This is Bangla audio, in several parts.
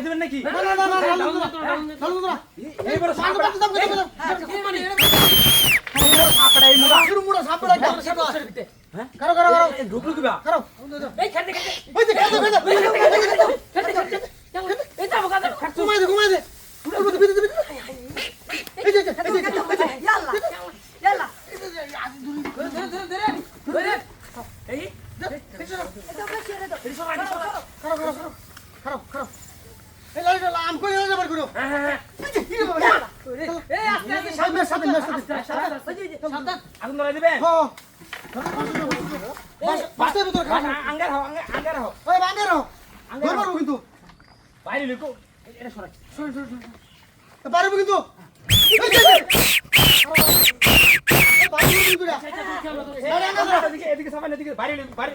টাকা দিবেন নাকি না না না না এই আগুন ধরে দিবে আঙ্গার হও আঙ্গার হও আঙ্গার হও আঙ্গার হও কিন্তু বাইরে লিখো এটা সরাই সরি সরি সরি বাইরে কিন্তু বাড়ি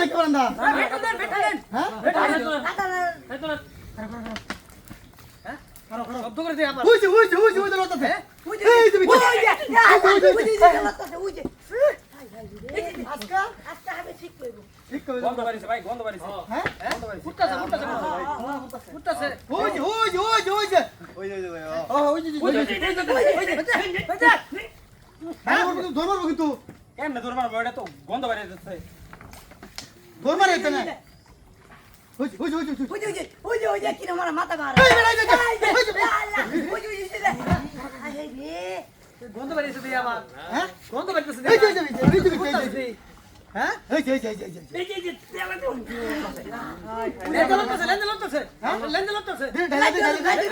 নাকি বান্দা হ্যাঁ শব্দ করে দে আবার উইছে উইছে উইছে উইছে লতাতে এই তুমি উইছে ধরবার কিন্তু কেমনে ধরবার বড়টা তো গন্ধ বাড়িছে দৌড় মারে এখানে মাথা মারা গন্ধ বাড়িয়েছে দিয়ে আমার হ্যাঁ গন্ধ বাড়িয়েছে দিয়ে হ্যাঁ এই এই এই এই এই এই লেন্ডে লটছে লেন্ডে লটছে হ্যাঁ লেন্ডে লটছে ঢালে ঢালে ঢালে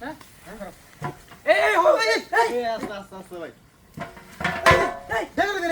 হ্যাঁ এই এই হো এই এই আস্তে আস্তে আস্তে ভাই এই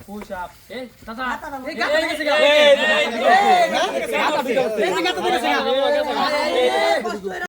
পুশ আপ